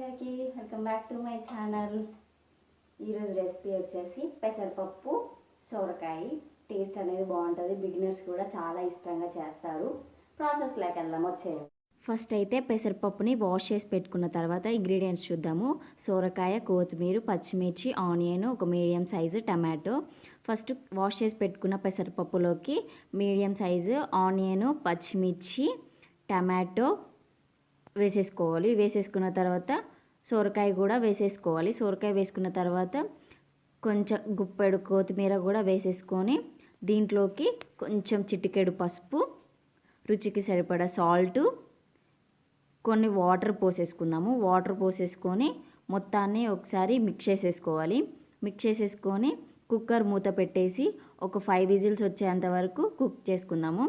అందరికీ welcome back to my channel. ఈరోజు recipe వచ్చేసి పెసరపప్పు సోరకాయ. టేస్ట్ అనేది బాగుంటుంది. బిగినర్స్ కూడా చాలా ఇష్టంగా చేస్తారు. ప్రాసెస్లోకి వెళ్దాం వచ్చేయండి. ఫస్ట్ అయితే పెసరపప్పుని వాష్ చేసి పెట్టుకున్న తర్వాత ఇంగ్రీడియంట్స్ చూద్దాము. సోరకాయ కొత్తిమీర పచ్చిమిర్చి ఆనియన్ ఒక medium size tomato. First wash చేసి పెట్టుకున్న పెసరపప్పులోకి మీడియం సైజు ఆనియన్ పచ్చిమిర్చి టమాటో వేసేసుకోవాలి. వేసేసుకున్న తర్వాత సొరకాయ కూడా వేసేసుకోవాలి. సొరకాయ వేసుకున్న తర్వాత కొంచెం గుప్పెడు కొత్తిమీర కూడా వేసేసుకొని దీంట్లోకి కొంచెం చిటికెడు పసుపు రుచికి సరిపడా సాల్ట్ కొన్ని వాటర్ పోసేసుకుందాము. వాటర్ పోసేసుకొని మొత్తాన్ని ఒకసారి మిక్స్ చేసేసుకోవాలి. మిక్స్ చేసేసుకొని కుక్కర్ మూత పెట్టేసి ఒక ఫైవ్ విజిల్స్ వచ్చేంత వరకు కుక్ చేసుకుందాము.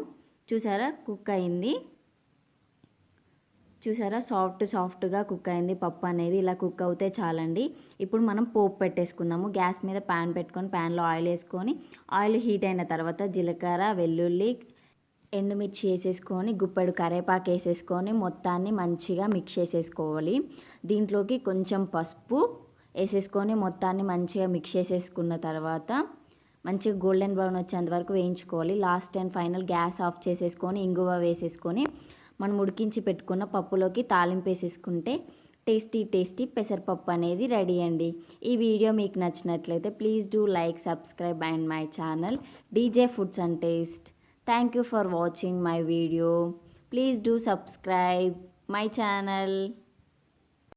చూసారా? కుక్ అయింది. చూసారా? సాఫ్ట్ సాఫ్ట్గా కుక్ అయింది. పప్పు అనేది ఇలా కుక్ అవుతే చాలండి. ఇప్పుడు మనం పోపు పెట్టేసుకుందాము. గ్యాస్ మీద ప్యాన్ పెట్టుకొని ప్యాన్లో ఆయిల్ వేసుకొని ఆయిల్ హీట్ అయిన తర్వాత జీలకర్ర వెల్లుల్లి ఎండుమిర్చి వేసేసుకొని గుప్పెడు కరేపాకు వేసేసుకొని మొత్తాన్ని మంచిగా మిక్స్ చేసేసుకోవాలి. దీంట్లోకి కొంచెం పసుపు వేసేసుకొని మొత్తాన్ని మంచిగా మిక్స్ చేసేసుకున్న తర్వాత మంచిగా గోల్డెన్ బ్రౌన్ వచ్చేంత వరకు వేయించుకోవాలి. Last and final gas off చేసేసుకొని ఇంగువ వేసేసుకొని మనం ఉడికించి పెట్టుకున్న పప్పులోకి తాలింపు వేసేసుకుంటే టేస్టీ టేస్టీ పెసరపప్పు అనేది రెడీ అండి. ఈ వీడియో మీకు నచ్చినట్లయితే please do like subscribe and my channel DJ foods and taste. Thank you for watching my video. Please do subscribe my channel.